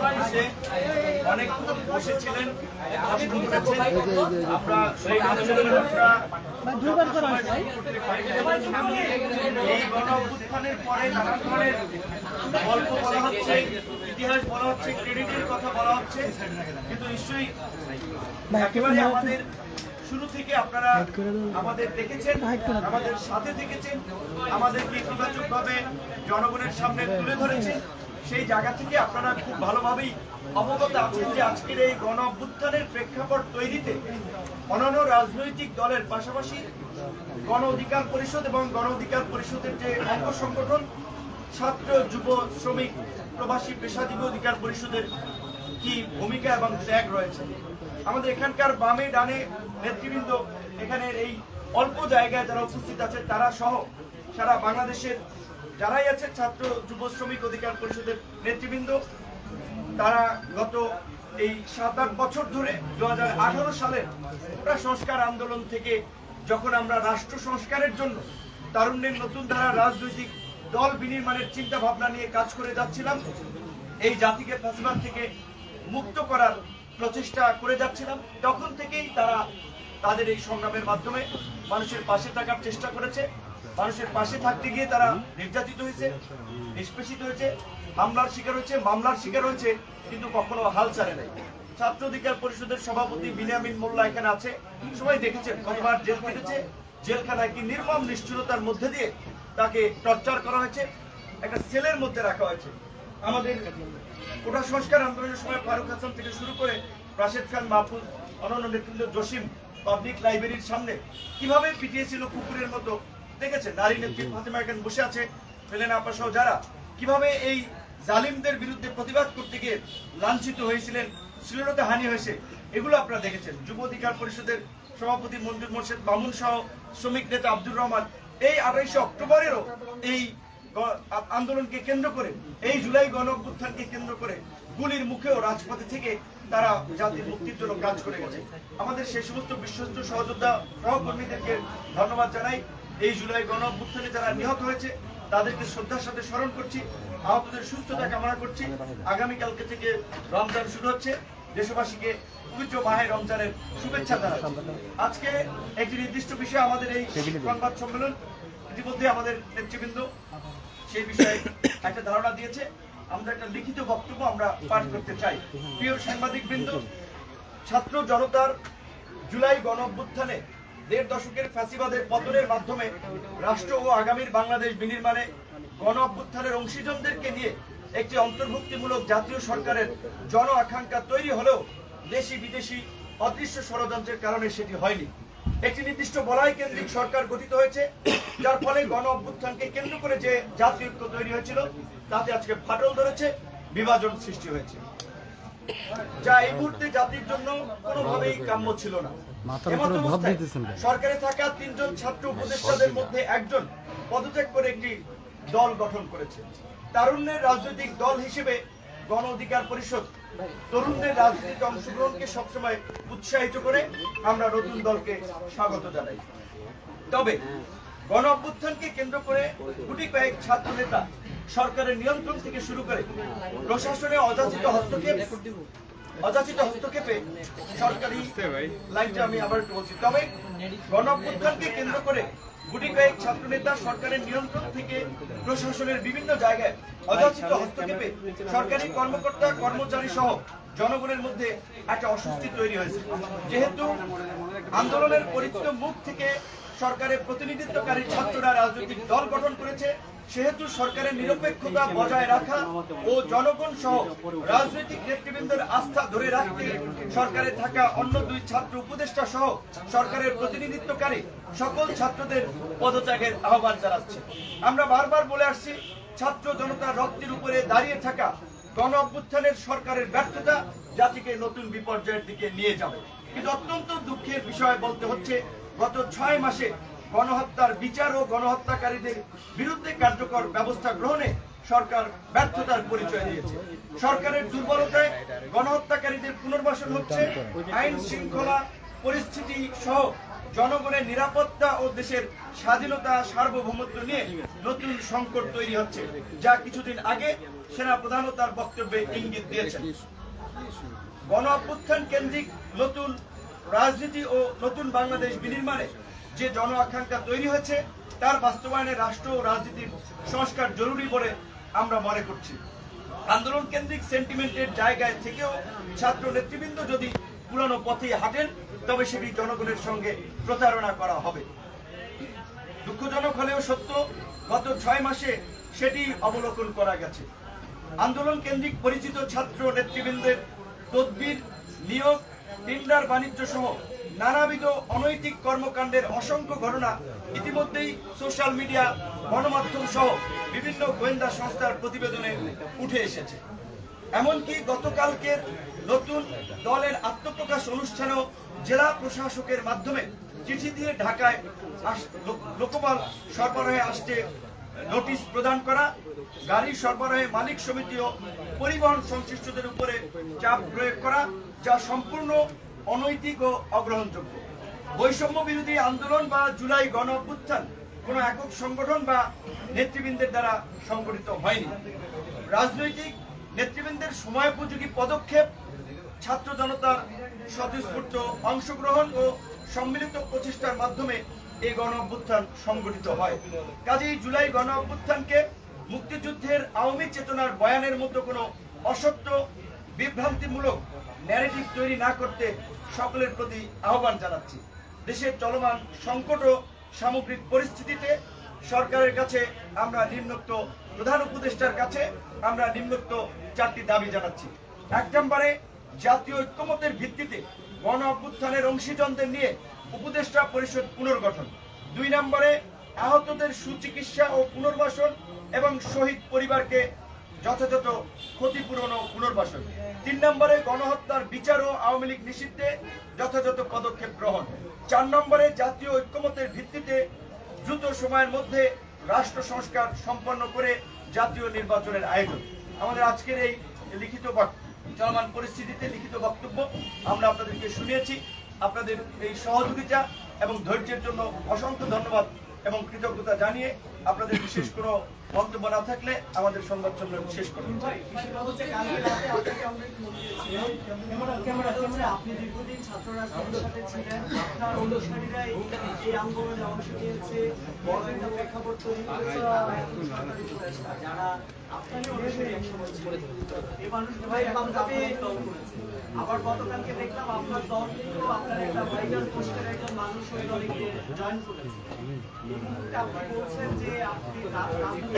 অফিসে বসেছিলেন। আমরা সেই। এই গণ পরে নানা ধরনের গল্প বলা হচ্ছে ইতিহাস বলা হচ্ছে ক্রেডিটের কথা বলা হচ্ছে। কিন্তু নিশ্চয়ই একেবারে আমাদের শুরু থেকে আপনারা আমাদের দেখেছেন আমাদের সাথে দেখেছেন আমাদেরকে ইতিবাচকভাবে জনগণের সামনে তুলে ধরেছেন। সেই জায়গা থেকে আপনারা খুব ভালোভাবেই অবগত আছেন যে আজকের এই গণ অভ্যুত্থানের প্রেক্ষাপট তৈরিতে অন্যান্য রাজনৈতিক দলের পাশাপাশি গণ অধিকার পরিষদ এবং গণ অধিকার পরিষদের যে অঙ্গ সংগঠন, ছাত্র, যুব, শ্রমিক, প্রবাসী, পেশাজীবী অধিকার পরিষদের কি ভূমিকা এবং ত্যাগ রয়েছে? আমাদের এখানকার বামে ডানে নেতৃবৃন্দ এখানের এই অল্প জায়গায় যারা উপস্থিত আছে তারা সহ সারা বাংলাদেশের যারাই আছে ছাত্র যুব শ্রমিক অধিকার পরিষদের নেতৃবৃন্দ, তারা গত এই সাত আট বছর ধরে দু হাজার সালের কোটা সংস্কার আন্দোলন থেকে যখন আমরা রাষ্ট্র সংস্কারের জন্য তারুণ্যের নতুন ধারা রাজনৈতিক দল বিনির্মাণের চিন্তা ভাবনা নিয়ে কাজ করে যাচ্ছিলাম, এই জাতিকে ফ্যাসিবাদ থেকে মুক্ত করার প্রচেষ্টা করে যাচ্ছিলাম, তখন থেকেই তারা তাদের এই সংগ্রামের মাধ্যমে মানুষের পাশে থাকার চেষ্টা করেছে। মানুষের পাশে থাকতে গিয়ে তারা নির্যাতিত হয়েছে, নিষ্পেষিত হয়েছে হামলার শিকার হয়েছে, মামলার শিকার হয়েছে, কিন্তু কখনো হাল ছাড়ে নাই। ছাত্র অধিকার পরিষদের সভাপতি বিনিয়ামিন মোল্লা এখানে আছে। সবাই দেখেছেন কতবার জেল কেটেছে। জেলখানায় কি নির্মম নিষ্ঠুরতার মধ্যে দিয়ে তাকে টর্চার করা হয়েছে। একটা সেলের মধ্যে রাখা হয়েছে। আমাদের কোটা সংস্কার আন্দোলনের সময় ফারুক হাসান থেকে শুরু করে রাশেদ খান, মাহফুজ, অনন্য নেতৃত্ব জসিম, পাবলিক লাইব্রেরির সামনে কীভাবে পিটিয়েছিল কুকুরের মতো দেখেছেন নারী নেত্রী ফাতেমা এখানে বসে আছে ফেলেন আপা সহ যারা। কীভাবে এই জালিমদের বিরুদ্ধে প্রতিবাদ করতে গিয়ে লাঞ্ছিত হয়েছিলেন শ্লীলতা হানি হয়েছে এগুলো আপনারা দেখেছেন। যুব অধিকার পরিষদের সভাপতি মঞ্জুর মোর্শেদ মামুন সহ শ্রমিক নেতা আব্দুর রহমান এই আড়াইশে অক্টোবরেরও এই আন্দোলনকে কেন্দ্র করে এই জুলাই গণ অভ্যুত্থানকে কেন্দ্র করে গুলির মুখেও রাজপথে থেকে তারা জাতির মুক্তির জন্য কাজ করে গেছে। আমাদের সেই সমস্ত বিশ্বস্ত সহযোদ্ধা সহকর্মীদেরকে ধন্যবাদ জানাই। এই জুলাই গণ যারা নিহত হয়েছে তাদেরকে শ্রদ্ধার সাথে স্মরণ করছি আহতদের সুস্থতা কামনা করছি। আগামীকালকে থেকে রমজান শুরু হচ্ছে। দেশবাসীকে পবিত্র মাহে রমজানের শুভেচ্ছা জানাচ্ছি। আজকে একটি নির্দিষ্ট বিষয় আমাদের এই সংবাদ সম্মেলন ইতিমধ্যে আমাদের নেতৃবৃন্দ সেই বিষয়ে একটা ধারণা দিয়েছে। আমরা একটা লিখিত বক্তব্য আমরা পাঠ করতে চাই। প্রিয় সাংবাদিক বৃন্দ ছাত্র জনতার জুলাই গণ অভ্যুত্থানে দেড় দশকের ফ্যাসিবাদের পতনের মাধ্যমে রাষ্ট্র ও আগামীর বাংলাদেশ বিনির্মাণে গণ অভ্যুত্থানের অংশীজনদেরকে নিয়ে একটি অন্তর্ভুক্তিমূলক জাতীয় সরকারের জন আকাঙ্ক্ষা তৈরি হলেও দেশি বিদেশি অদৃশ্য ষড়যন্ত্রের কারণে সেটি হয়নি। একটি নির্দিষ্ট বলয় কেন্দ্রিক সরকার গঠিত হয়েছে, যার ফলে গণ অভ্যুত্থানকে কেন্দ্র করে যে জাতীয় ঐক্য তৈরি হয়েছিল, তাতে আজকে ফাটল ধরেছে, বিভাজন সৃষ্টি হয়েছে। যা এই মুহূর্তে জাতির জন্য কোনোভাবেই কাম্য ছিল না। মাথার উপরে ভাব দিতেছেন সরকারে থাকা তিনজন ছাত্র উপদেষ্টাদের মধ্যে একজন পদত্যাগ করে একটি দল গঠন করেছে। তারুণ্যের রাজনৈতিক দল হিসেবে গণ অধিকার পরিষদ তরুণদের রাজনীতিতে অংশগ্রহণকে সবসময় উৎসাহিত করে আমরা নতুন দলকে স্বাগত জানাই। তবে গণ অভ্যুত্থানকে কেন্দ্র করে গুটি কয়েক ছাত্র নেতা সরকারের নিয়ন্ত্রণ থেকে শুরু করে প্রশাসনে অযাচিত হস্তক্ষেপ অযাচিত হস্তক্ষেপে সরকারি লাইনটা আমি আবার একটু বলছি। তবে গণ কেন্দ্র করে গুটি কয়েক সরকারের নিয়ন্ত্রণ থেকে প্রশাসনের বিভিন্ন জায়গায় অযাচিত হস্তক্ষেপে সরকারি কর্মকর্তা কর্মচারী সহ জনগণের মধ্যে একটা অস্বস্তি তৈরি হয়েছে। যেহেতু আন্দোলনের পরিচিত মুখ থেকে সরকারের প্রতিনিধিত্বকারী ছাত্ররা রাজনৈতিক দল গঠন করেছে, সেহেতু সরকারের নিরপেক্ষতা বজায় রাখা ও জনগণ সহ রাজনৈতিক নেতৃবৃন্দের আস্থা ধরে রাখতে সরকারে থাকা অন্য দুই ছাত্র উপদেষ্টা সহ সরকারের প্রতিনিধিত্বকারী সকল ছাত্রদের পদত্যাগের আহ্বান জানাচ্ছে। আমরা বারবার বলে আসছি, ছাত্র জনতার রক্তের উপরে দাঁড়িয়ে থাকা গণ অভ্যুত্থানের সরকারের ব্যর্থতা জাতিকে নতুন বিপর্যয়ের দিকে নিয়ে যাবে। কিন্তু অত্যন্ত দুঃখের বিষয় বলতে হচ্ছে গত ছয় মাসে গণহত্যার বিচার ও গণহত্যাকারীদের বিরুদ্ধে কার্যকর ব্যবস্থা গ্রহণে সরকার ব্যর্থতার পরিচয় দিয়েছে। সরকারের দুর্বলতায় গণহত্যাকারীদের পুনর্বাসন হচ্ছে, আইন শৃঙ্খলা পরিস্থিতি সহ জনগণের নিরাপত্তা ও দেশের স্বাধীনতা সার্বভৌমত্ব নিয়ে নতুন সংকট তৈরি হচ্ছে, যা কিছুদিন আগে সেনা প্রধানও তার বক্তব্যে ইঙ্গিত দিয়েছেন। গণ অভ্যুত্থান কেন্দ্রিক নতুন রাজনীতি ও নতুন বাংলাদেশ বিনির্মাণে যে জন আকাঙ্ক্ষা তৈরি হয়েছে তার বাস্তবায়নে রাষ্ট্র ও রাজনীতির সংস্কার জরুরি বলে আমরা মনে করছি। আন্দোলন কেন্দ্রিক সেন্টিমেন্টের জায়গায় থেকেও ছাত্র নেতৃবৃন্দ যদি পুরানো পথে হাঁটেন, তবে সেটি জনগণের সঙ্গে প্রতারণা করা হবে। দুঃখজনক হলেও সত্য, গত ছয় মাসে সেটি অবলোকন করা গেছে। আন্দোলন কেন্দ্রিক পরিচিত ছাত্র নেতৃবৃন্দের তদবির নিয়োগ টেন্ডার বাণিজ্য সহ নানাবিধ অনৈতিক কর্মকাণ্ডের অসংখ্য ঘটনা ইতিমধ্যেই সোশ্যাল মিডিয়া গণমাধ্যম সহ বিভিন্ন গোয়েন্দা সংস্থার প্রতিবেদনে উঠে এসেছে। এমনকি গতকালকের নতুন দলের আত্মপ্রকাশ অনুষ্ঠানেও জেলা প্রশাসকের মাধ্যমে চিঠি দিয়ে ঢাকায় লোকপাল সরবরাহে আসতে নোটিশ প্রদান করা। গাড়ি সরবরাহে মালিক সমিতি ও পরিবহন সংশ্লিষ্টদের উপরে চাপ প্রয়োগ করা। যা সম্পূর্ণ অনৈতিক ও অগ্রহণযোগ্য। বৈষম্য বিরোধী আন্দোলন বা জুলাই গণ অভ্যুত্থান কোনো একক সংগঠন বা নেতৃবৃন্দের দ্বারা সংগঠিত হয়নি। রাজনৈতিক নেতৃবৃন্দের সময়োপযোগী পদক্ষেপ, ছাত্র জনতার স্বতঃস্ফূর্ত অংশগ্রহণ ও সম্মিলিত প্রচেষ্টার মাধ্যমে এই গণ অভ্যুত্থান সংগঠিত হয়। কাজেই জুলাই গণ অভ্যুত্থানকে মুক্তিযুদ্ধের আওয়ামী চেতনার বয়ানের মতো কোনো অসত্য বিভ্রান্তিমূলক ন্যারেটিভ তৈরি না করতে সকলের প্রতি আহ্বান জানাচ্ছি। দেশের চলমান সংকট ও সামগ্রিক পরিস্থিতিতে সরকারের কাছে আমরা নিম্নোক্ত প্রধান উপদেষ্টার কাছে আমরা নিম্নোক্ত চারটি দাবি জানাচ্ছি। এক নম্বরে, জাতীয় ঐক্যমতের ভিত্তিতে গণ অভ্যুত্থানের অংশীজনদের নিয়ে উপদেষ্টা পরিষদ পুনর্গঠন। দুই নম্বরে, আহতদের সুচিকিৎসা ও পুনর্বাসন এবং শহীদ পরিবারকে যথাযথ ক্ষতিপূরণ ও পুনর্বাসন। তিন নম্বরে গণহত্যার বিচার ও আওয়ামী লীগ নিষিদ্ধে, যথাযথ পদক্ষেপ গ্রহণ। চার নম্বরে জাতীয় ঐক্যমতের ভিত্তিতে দ্রুত সময়ের মধ্যে রাষ্ট্র সংস্কার সম্পন্ন করে জাতীয় নির্বাচনের আয়োজন। আমাদের আজকের এই লিখিত চলমান পরিস্থিতিতে লিখিত বক্তব্য আমরা আপনাদেরকে শুনিয়েছি। আপনাদের এই সহযোগিতা এবং ধৈর্যের জন্য অসংখ্য ধন্যবাদ এবং কৃতজ্ঞতা জানিয়ে আপনাদের বিশেষ কোনো মন্তব্য না থাকলে আমাদের সংবাদ সম্মেলন শেষ করুন আপনি দীর্ঘদিন ছাত্র রাজনীতির সাথে ছিলেন আপনার অনুসারীরা এই এই আন্দোলনে অংশ নিয়েছে বড় একটা প্রেক্ষাপট তৈরি করেছে তারা এখন সরকারি উপদেষ্টা, যারা আপনারই অনুসারী একসময় ছিলেন। এই মানুষগুলো এখন রাজনৈতিক দল করেছে। আবার গতকালকে দেখলাম আপনার দল থেকেও আপনার একটা ভাইরাল পোস্টের একজন মানুষ ওই দলে গিয়ে জয়েন করেছে আপনি বলছেন যে আপনি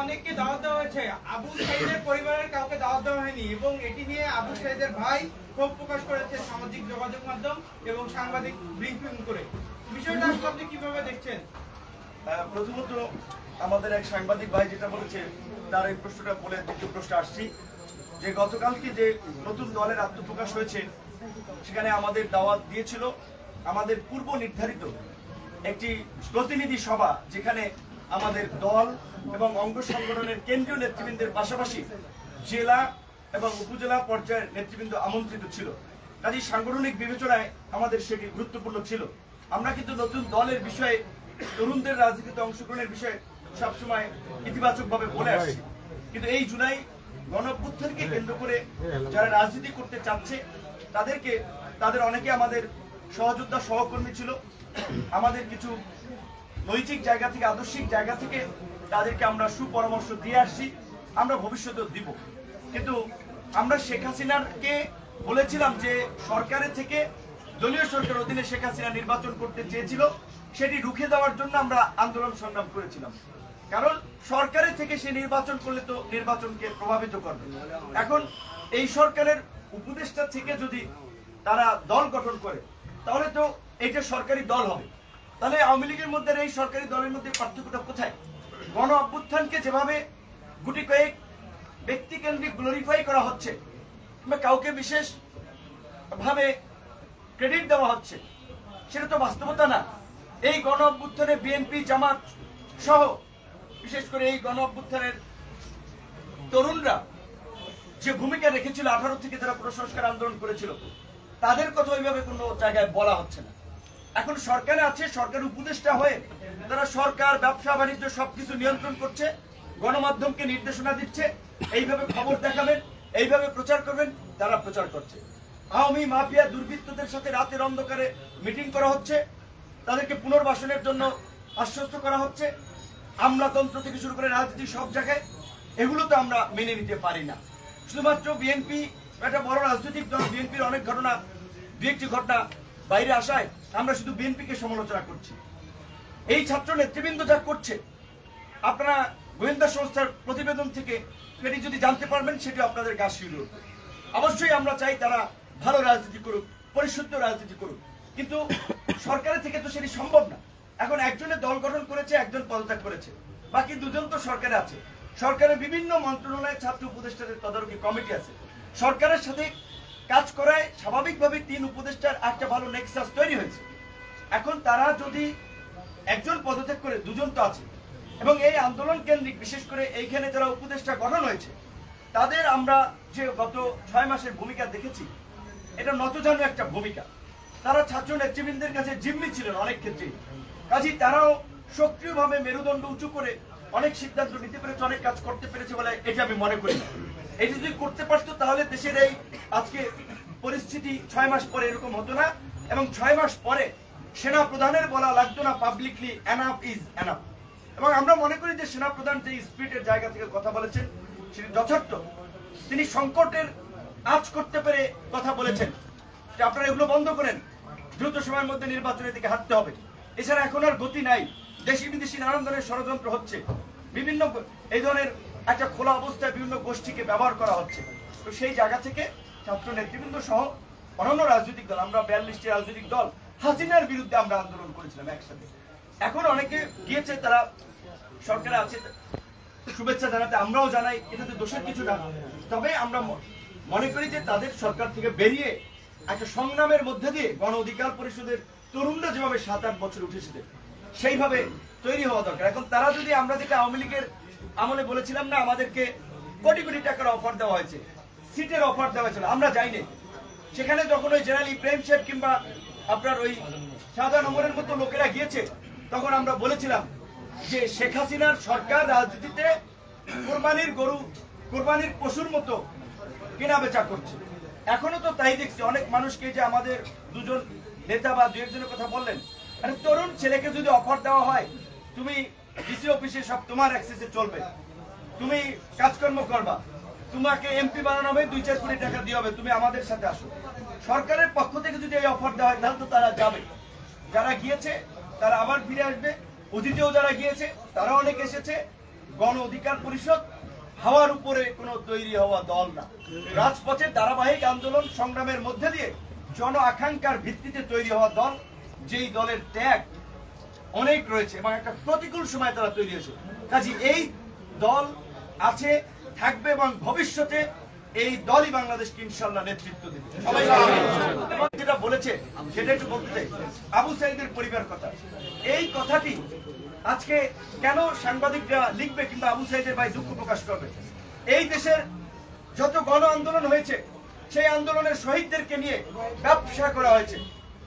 অনেককে দাওয়াত দেওয়া হয়েছে। আবু সাইদের পরিবারের কাউকে দাওয়াত দেওয়া হয়নি এবং এটি নিয়ে আবু সাইদের ভাই ক্ষোভ প্রকাশ করেছে সামাজিক যোগাযোগ মাধ্যম এবং সাংবাদিক ব্রিফিং করে। বিষয়টা আসলে আপনি কীভাবে দেখছেন? প্রথমত আমাদের এক সাংবাদিক ভাই যেটা বলেছে তার এই প্রশ্নটা বলে দ্বিতীয় প্রশ্ন আসছি। যে গতকালকে যে নতুন দলের আত্মপ্রকাশ হয়েছে সেখানে আমাদের দাওয়াত দিয়েছিল। আমাদের পূর্ব নির্ধারিত একটি প্রতিনিধি সভা যেখানে আমাদের দল এবং অঙ্গ সংগঠনের কেন্দ্রীয় নেতৃবৃন্দের পাশাপাশি জেলা এবং উপজেলা পর্যায়ের নেতৃবৃন্দ আমন্ত্রিত ছিল। কাজে সাংগঠনিক বিবেচনায় আমাদের সেটি গুরুত্বপূর্ণ ছিল। আমরা কিন্তু নতুন দলের বিষয়ে তরুণদের রাজনীতিতে অংশগ্রহণের বিষয়ে সবসময় ইতিবাচকভাবে বলে আসছি। কিন্তু এই জুলাই গণঅভ্যুত্থানকে কেন্দ্র করে যারা রাজনীতি করতে চাচ্ছে তাদেরকে তাদের অনেকে আমাদের সহযোদ্ধা সহকর্মী ছিল। আমাদের কিছু নৈতিক জায়গা থেকে, আদর্শিক জায়গা থেকে তাদেরকে আমরা সুপরামর্শ দিয়ে আসছি, আমরা ভবিষ্যতেও দিব। কিন্তু আমরা শেখ হাসিনারকে বলেছিলাম যে সরকারের থেকে, দলীয় সরকার অধীনে শেখ হাসিনা নির্বাচন করতে চেয়েছিল, সেটি রুখে দেওয়ার জন্য আমরা আন্দোলন সংগ্রাম করেছিলাম। কারণ সরকারের থেকে সে নির্বাচন করলে তো নির্বাচনকে প্রভাবিত করবে। এখন এই সরকারের উপদেষ্টা থেকে যদি তারা দল গঠন করে, তাহলে তো এটা সরকারি দল হবে। তাহলে আওয়ামী লীগের মধ্যে এই সরকারি দলের মধ্যে পার্থক্যটা কোথায়? গণ অভ্যুত্থানকে যেভাবে গুটি কয়েক ব্যক্তিকেন্দ্রিক গ্লোরিফাই করা হচ্ছে, কিংবা কাউকে বিশেষ ভাবে ক্রেডিট দেওয়া হচ্ছে, সেটা তো বাস্তবতা না। এই গণ অভ্যুত্থানে বিএনপি জামাত সহ, বিশেষ করে এই গণ অভ্যুত্থানের তরুণরা যে ভূমিকা রেখেছিল, আঠারো থেকে যারা প্রসংস্কার আন্দোলন করেছিল, তাদের কথা ওইভাবে কোনো জায়গায় বলা হচ্ছে না। এখন সরকারে আছে, সরকার উপদেষ্টা হয়ে তারা সরকার, ব্যবসা, বাণিজ্য সবকিছু নিয়ন্ত্রণ করছে, গণমাধ্যমকে নির্দেশনা দিচ্ছে, এইভাবে খবর দেখাবেন, এইভাবে প্রচার করবেন, তারা প্রচার করছে। আওয়ামী মাফিয়া দুর্বৃত্তদের সাথে রাতের অন্ধকারে মিটিং করা হচ্ছে, তাদেরকে পুনর্বাসনের জন্য আশ্বস্ত করা হচ্ছে, আমলাতন্ত্র থেকে শুরু করে রাজনীতি সব জায়গায়, এগুলো তো আমরা মেনে নিতে পারি না। শুধুমাত্র বিএনপি, একটা বড় রাজনৈতিক দল, বিএনপির অনেক ঘটনা, দু একটি ঘটনা বাইরে আসায় আমরা শুধু বিএনপিকে সমালোচনা করছি। এই ছাত্র নেতৃবৃন্দ যা করছে, আপনারা গোয়েন্দা সংস্থার প্রতিবেদন থেকে এটি যদি জানতে পারবেন, সেটি আপনাদের শুরু অবশ্যই আমরা চাই তারা ভালো রাজনীতি করুক, পরিশুদ্ধ রাজনীতি করুক। কিন্তু সরকারের থেকে তো সেটি সম্ভব না। এখন একজনের দল গঠন করেছে, একজন পদত্যাগ করেছে। বাকি দুজন তো সরকারে আছে। সরকারের বিভিন্ন মন্ত্রণালয়ে ছাত্র উপদেষ্টাদের তদারকি কমিটি আছে। সরকারের সাথে কাজ করায় স্বাভাবিকভাবে তিন উপদেষ্টার একটা ভালো নেক্সাস তৈরি হয়েছে। এখন তারা যদি একজন পদত্যাগ করে দুজন তো আছে, এবং এই আন্দোলন কেন্দ্রিক বিশেষ করে এইখানে যারা উপদেষ্টা গঠন হয়েছে, তাদের আমরা যে গত ছয় মাসের ভূমিকা দেখেছি, এটা নতজানু একটা ভূমিকা। তারা ছাত্র নেতৃবৃন্দের কাছে জিম্মি ছিলেন অনেক ক্ষেত্রে কাজেই তারাও সক্রিয়ভাবে মেরুদণ্ড উঁচু করে অনেক সিদ্ধান্ত নিতে পেরেছে, অনেক কাজ করতে পেরেছে বলে এটা আমি মনে করি এটি যদি করতে পারতো, তাহলে দেশের এই আজকে পরিস্থিতি ছয় মাস পরে এরকম হতো না এবং ছয় মাস পরে সেনা প্রধানের বলা লাগতো না পাবলিকলি এনাফ ইজ এনাফ এবং আমরা মনে করি যে সেনা প্রধান যে স্পিরিটের জায়গা থেকে কথা বলেছেন, সেটি যথার্থ। তিনি সংকটের আজ করতে পেরে কথা বলেছেন। যে আপনারা এগুলো বন্ধ করেন, দ্রুত সময়ের মধ্যে নির্বাচনের দিকে হাঁটতে হবে। এছাড়া এখন আর গতি নাই। দেশি বিদেশি নানান ধরনের ষড়যন্ত্র হচ্ছে। বিভিন্ন এই ধরনের একটা খোলা অবস্থায় বিভিন্ন গোষ্ঠীকে ব্যবহার করা হচ্ছে। তো সেই জায়গা থেকে ছাত্র নেতৃবৃন্দ সহ অন্যান্য রাজনৈতিক দল, আমরা বিয়াল্লিশটি রাজনৈতিক দল হাসিনার বিরুদ্ধে আমরা আন্দোলন করেছিলাম একসাথে। এখন অনেকে গিয়েছে, তারা সরকারে আছে, শুভেচ্ছা জানাতে আমরাও জানাই, এটাতে দোষের কিছু না। তবে আমরা মনে করি যে তাদের সরকার থেকে বেরিয়ে একটা সংগ্রামের মধ্যে দিয়ে গণ অধিকার পরিষদের তরুণরা যেভাবে সাত আট বছর উঠেছিলেন সেইভাবে তৈরি হওয়া দরকার। এখন তারা যদি আমরা যেটা আওয়ামী লীগের আমলে বলেছিলাম না, আমাদেরকে কোটি কোটি টাকার অফার দেওয়া হয়েছে, সিটের অফার দেওয়া হয়েছিল, আমরা যাইনি। সেখানে যখন ওই জেনারেলি প্রেম শেখ কিংবা আপনার ওই সাদা নম্বরের মতো লোকেরা গিয়েছে, তখন আমরা বলেছিলাম যে শেখ হাসিনার সরকার রাজনীতিতে কোরবানির গরু, কোরবানির পশুর মতো কেনা বেচা করছে। এখনও তো তাই দেখছি, অনেক মানুষকে যে আমাদের দুজন নেতা বা দু একজনের কথা বললেন আরে তরুণ ছেলেকে যদি অফার দেওয়া হয়, তুমি ডিসি অফিসে সব তোমার অ্যাক্সেসে চলবে। তুমি কাজকর্ম করবা। তোমাকে এমপি বানানো হবে, দুই চার কোটি টাকা দিয়ে হবে। তুমি আমাদের সাথে আসো। সরকারের পক্ষ থেকে যদি এই অফার দেওয়া হয়, তাহলে তো তারা যাবে। যারা গিয়েছে, তারা আবার ফিরে আসবে। অতীতেও যারা গিয়েছে তারা অনেক এসেছে। গণ অধিকার পরিষদ, হাওয়ার উপরে কোনো তৈরি হওয়া দল না। রাজপথের ধারাবাহিক আন্দোলন সংগ্রামের মধ্যে দিয়ে জন আকাঙ্ক্ষার ভিত্তিতে তৈরি হওয়া দল যেই দলের ত্যাগ অনেক রয়েছে এবং একটা প্রতিকূল সময় তারা তৈরি হয়েছে। কাজে এই দল আছে থাকবে এবং ভবিষ্যতে এই দলই বাংলাদেশকে ইনশাল্লাহ নেতৃত্ব দেবে। সবাই যেটা বলেছে সেটা একটু বলতে চাই। আবু সাইদের পরিবার কথা। এই কথাটি আজকে কেন সাংবাদিকরা লিখবে কিংবা আবু সাইদের ভাই দুঃখ প্রকাশ করবে? এই দেশের যত গণ আন্দোলন হয়েছে সেই আন্দোলনের শহীদদেরকে নিয়ে ব্যবসা করা হয়েছে।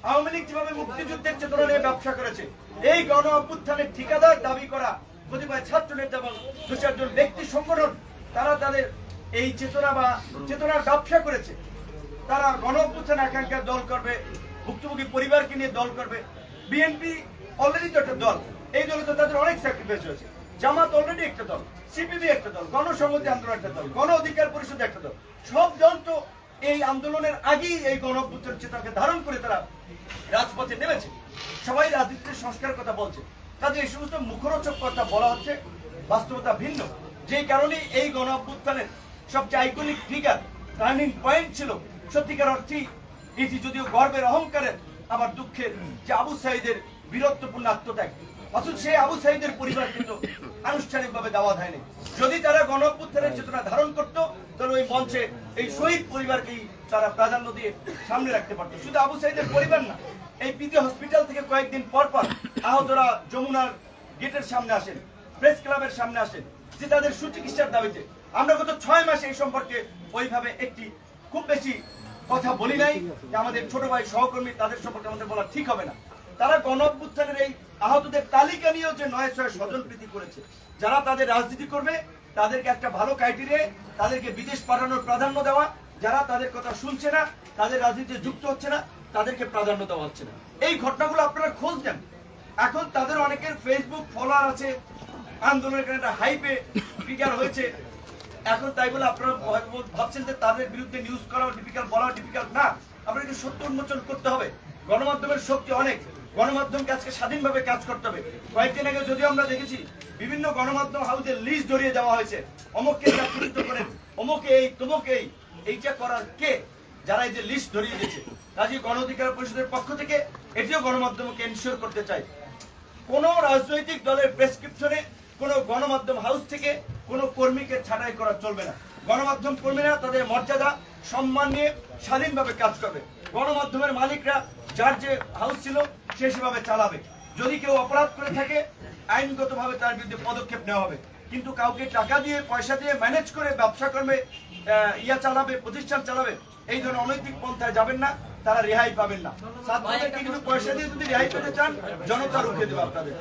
আওয়ামী লীগ যেভাবে মুক্তিযুদ্ধের চেতনা নিয়ে ব্যবসা করেছে, এই গণ অভ্যুত্থানের ঠিকাদার দাবি করা কতিপয় ছাত্র নেতা এবং দু চারজন ব্যক্তি সংগঠন, তারা তাদের এই চেতনা বা চেতনার ব্যবসা করেছে। তারা গণ অভ্যুত্থান আকাঙ্ক্ষার দল করবে, ভুক্তভোগী পরিবারকে নিয়ে দল করবে। বিএনপি অলরেডি তো একটা দল, এই দলে তো তাদের অনেক স্যাক্রিফাইস হয়েছে। জামাত অলরেডি একটা দল সিপিবি একটা দল, গণসংহতি আন্দোলন একটা দল, গণ অধিকার পরিষদ একটা দল, সব দল তো এই আন্দোলনের আগেই এই গণ অভ্যুত্থান চেতনাকে ধারণ করে তারা রাজপথে নেমেছে। সবাই রাজনীতির সংস্কার কথা বলছে। কাজে এই সমস্ত মুখরোচক কথা বলা হচ্ছে। বাস্তবতা ভিন্ন। যেই কারণে এই গণ অভ্যুত্থানের সবচেয়ে আইকনিক ফিগার টার্নিং পয়েন্ট ছিল সত্যিকার অর্থেই। এটি যদিও গর্বের অহংকারের, আবার দুঃখের যে আবু সাইদের বীরত্বপূর্ণ আত্মত্যাগ। অথচ সেই আবু সাইদের পরিবার কিন্তু আনুষ্ঠানিকভাবে দেওয়া হয়নি। যদি তারা গণ চেতনা ধারণ করতো, তাহলে ওই মঞ্চে এই শহীদ পরিবারকেই তারা প্রাধান্য দিয়ে সামনে রাখতে পারতো। শুধু আবু সাইদের পরিবার না, এই পিকে হসপিটাল থেকে কয়েকদিন পর পর আহতরা যমুনার গেটের সামনে আসেন, প্রেস ক্লাবের সামনে আসেন, যে তাদের সুচিকিৎসার দাবিতে। আমরা গত ছয় মাসে এই সম্পর্কে ওইভাবে একটি খুব বেশি কথা বলি নাই। আমাদের ছোট ভাই সহকর্মী তাদের সম্পর্কে আমাদের বলা ঠিক হবে না। তারা গণ এই আহতদের তালিকা নিয়েও যে নয় ছয় স্বজন প্রীতি করেছে, যারা তাদের রাজনীতি করবে, তাদেরকে একটা ভালো ক্রাইটেরিয়া তাদেরকে বিদেশ পাঠানোর প্রাধান্য দেওয়া, যারা তাদের কথা শুনছে না, তাদের রাজনীতিতে যুক্ত হচ্ছে না, তাদেরকে প্রাধান্য দেওয়া হচ্ছে না। এই ঘটনাগুলো আপনারা খোঁজ নেন। এখন তাদের অনেকের ফেসবুক ফলোয়ার আছে, আন্দোলনের একটা হাইপে ফিগার হয়েছে। এখন তাই বলে আপনারা ভাবছেন যে তাদের বিরুদ্ধে নিউজ করা ডিফিকাল্ট বলা ডিফিকাল্ট না। আপনাকে সত্য উন্মোচন করতে হবে। গণমাধ্যমের শক্তি অনেক। গণমাধ্যমকে আজকে স্বাধীনভাবে কাজ করতে হবে। কয়েকদিন আগে যদিও আমরা দেখেছি বিভিন্ন গণমাধ্যম হাউসে লিস্ট ধরিয়ে দেওয়া হয়েছে। অমুককে চাকরিত করেন, অমুকে এই, তমুকে এই। এইটা করার কে? যারা এই যে লিস্ট ধরিয়ে দিয়েছে, কাজী গণ অধিকার পরিষদের পক্ষ থেকে এটিও গণমাধ্যমকে এনশিওর করতে চাই। কোন রাজনৈতিক দলের প্রেসক্রিপশনে কোন গণমাধ্যম হাউস থেকে কোন কর্মীকে ছাঁটাই করা চলবে না। গণমাধ্যম কর্মীরা তাদের মর্যাদা, সম্মান নিয়ে স্বাধীনভাবে কাজ করবে। গণমাধ্যমের মালিকরা যার যে হাউস ছিল সে সেভাবে চালাবে। যদি কেউ অপরাধ করে থাকে আইনগতভাবে তার বিরুদ্ধে পদক্ষেপ নেওয়া হবে। কিন্তু কাউকে টাকা দিয়ে পয়সা দিয়ে ম্যানেজ করে ব্যবসা কর্মে আহ, ইয়া চালাবে প্রতিষ্ঠান চালাবে এই ধরনের অনৈতিক পন্থায় যাবেন না তারা রেহাই পাবেন না। ছাত্রদেরকে কিন্তু পয়সা দিয়ে যদি রেহাই পেতে চান জনতা রুখে দেবে আপনাদের।